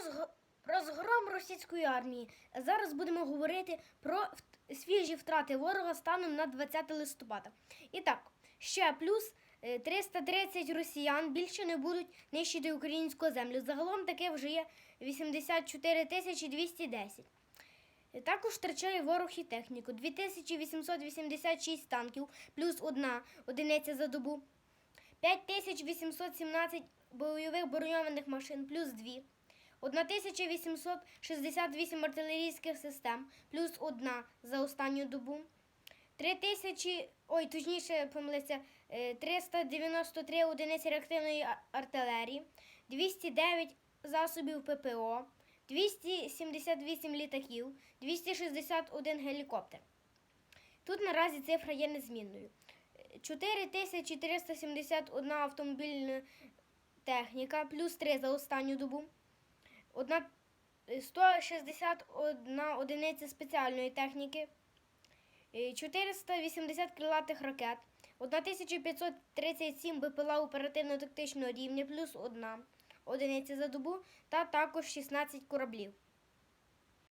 зг- про російської армії. Зараз будемо говорити про свіжі втрати ворога станом на 20 листопада. І так, ще плюс е, 330 росіян більше не будуть нищити українську землю. Загалом таке вже є 84 тисячі 210. Е, Також втрачає ворог і техніку. 2886 танків плюс одна одиниця за добу. 5817 бойових броньованих машин плюс 2. 1868 артилерійських систем плюс одна за останню добу. 3000, ой, точніше помилився, е, 393 одиниці реактивної артилерії, 209 засобів ППО, 278 літаків, 261 гелікоптер. Тут наразі цифра є незмінною. 4371 автомобільна техніка, плюс 3 за останню добу. Одна, е, 161 одиниця спеціальної техніки, е, 480 крилатих ракет, 1537 БПЛА оперативно-тактичного рівня, плюс 1 одиниця за добу, та також 16 кораблів.